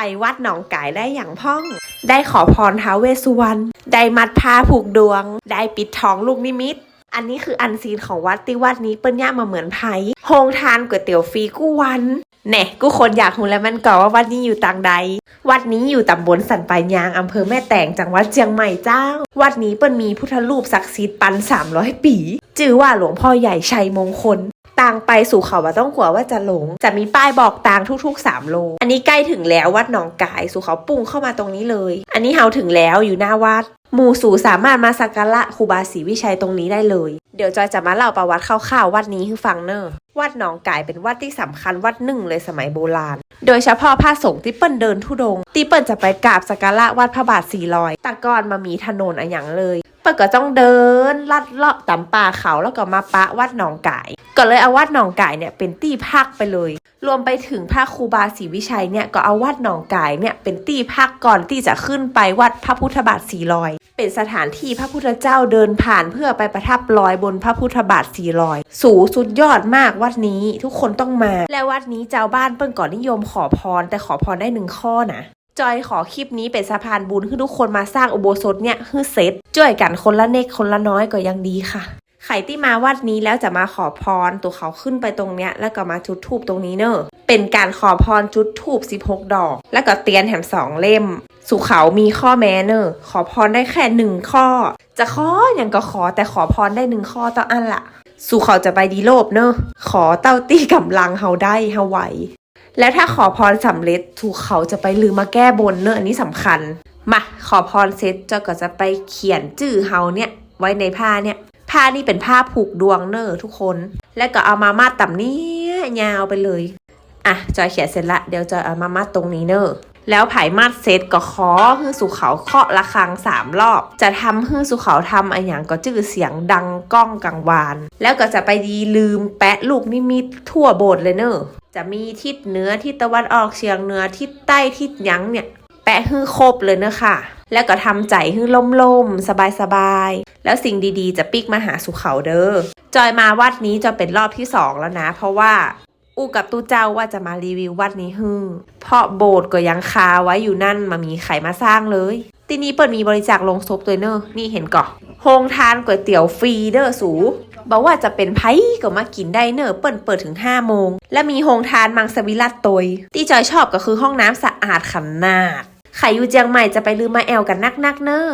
ไปวัดหนองกายได้อย่างพ่อง ได้ขอพรท้าวเวสสุวรรณ ได้มัดผ้าผูกดวง ได้ปิดทองลูกนิมิต อันนี้คืออันซีนของวัดที่วัดนี้เปิ้นย่ามาเหมือนไผ่โฮงทานก๋วยเตี๋ยวฟรีกู้วันแน่กูคนอยากรู้แล้วมันก่อว่าวัดนี้อยู่ต่างใด วัดนี้อยู่ตำบลสันปายางอำเภอแม่แตงจังหวัดเชียงใหม่เจ้า วัดนี้เปิ้นมีพุทธรูปศักดิ์สิทธิ์ปัน300 ปี ชื่อว่าหลวงพ่อใหญ่ชัยมงคล ต่างไปสู่เขาว่าต้องกลัวว่าจะหลง จะมีป้ายบอกทางทุกๆ 3 โล อันนี้ใกล้ถึงแล้ววัดหนองกายสู่เขาปุ่งเข้ามาตรงนี้เลย อันนี้เฮาถึงแล้วอยู่หน้าวัดหมู่สู่สามารถมาสักการะครูบาศรีวิชัยตรงนี้ได้เลย เดี๋ยวจอยจะมาเล่าประวัติคร่าวๆวัดนี้ให้ฟังเนอะวัดหนองกายเป็นวัดที่สำคัญวัดหนึ่งเลยสมัยโบราณ โดยเฉพาะพระสงฆ์ที่เปิ้นเดินทุดงที่เปิ้นจะไปกราบสักการะวัดพระบาทสี่ลอยแต่ก่อนมามีถนนอะอย่างเลยเปิ้นก็ต้องเดินลัดเลาะตามป่าเขาแล้วก็มาปะวัดหนองกาย ก็เลยเอาวัดหนองไกายเนี่ยเป็นที่พักไปเลย รวมไปถึงพระครูบาศรีวิชัยเนี่ยก็เอาวัดหนองไกายเนี่ยเป็นที่พักก่อนที่จะขึ้นไปวัดพระพุทธบาทสีลอย เป็นสถานที่พระพุทธเจ้าเดินผ่านเพื่อไปประทับรอยบนพระพุทธบาทสีลอย สูงสุดยอดมากวัดนี้ทุกคนต้องมา และวัดนี้เจ้าบ้านเปิ้นก่อนนิยมขอพร แต่ขอพรได้หนึ่งข้อนะจอยขอคลิปนี้เป็นสะพานบุญให้ทุกคนมาสร้างอุโบสถเนี่ยให้เสร็จช่วยกันคนละเนกคนละน้อยก็ยังดีค่ะ ใครที่มาวัดนี้แล้วจะมาขอพรตัวเขาขึ้นไปตรงเนี้ยแล้วก็มาจุดธูปตรงนี้เนอะเป็นการขอพรจุดธูป16 ดอก แล้วก็เตียนแถมสองเล่ม สุเขามีข้อแม้เนอะขอพรได้แค่หนึ่งข้อ จะขออย่างก็ขอแต่ขอพรได้หนึ่งข้อต่ออันละสู่เขาจะไปดีโลบเนอะขอเต้าตี้กำลังเฮาได้เฮาไหวแล้วถ้าขอพรสำเร็จถูกเขาจะไปลืมมาแก้บนเนอะอันนี้สำคัญ มาขอพรเสร็จเจ้าก็จะไปเขียนจื่อเฮาเนี่ยไว้ในผ้าเนี่ย ผ้านี่เป็นผ้าผูกดวงเนอะทุกคน แล้วก็เอามามัดต่ำเนี้ยยาวไปเลย อะจอยเขียนเสร็จละ เดี๋ยวจอยเอามามัดตรงนี้เนอะแล้วไผ่มัดเสร็จก็ขอให้สุเขาเคาะระฆังสามรอบ จะทำให้สุเขาทำอะไรอย่างก็จื่อเสียงดังก้องกังวาน แล้วก็จะไปดีลืมแปะลูกนิมิตทั่วโบสถ์เลยเนอะจะมีทิศเหนือทิศตะวันออกเฉียงเหนือทิศใต้ทิศยังเนี่ย ปะให้ครบเลยเนอะค่ะ แล้วก็ทำใจให้ล่มๆ สบายๆ แล้วสิ่งดีๆ จะปิกมาหาสุเขาเด้อ จอยมาวัดนี้จะเป็นรอบที่สองแล้วนะ เพราะว่าอูกับตู้เจ้าว่าจะมารีวิววัดนี้ฮึ่งเพราะโบสถ์ก็ยังคาไว้อยู่นั่นมามีใครมาสร้างเลย ทีนี้เปิดมีบริจาคลงศพตัวเนอะนี่เห็นก่อโฮงทานก๋วยเตี๋ยวฟรีเด้อสูบอกว่าจะเป็นไพ่ก็มากินได้เนอะเปิดเปิดถึง 5 โมง และมีโฮงทานมังสวิรัตตยที่จอยชอบก็คือห้องน้ำสะอาดขนาด ใครอยู่เจียงใหม่จะไปลืมมาแอลกันนักๆเนอะ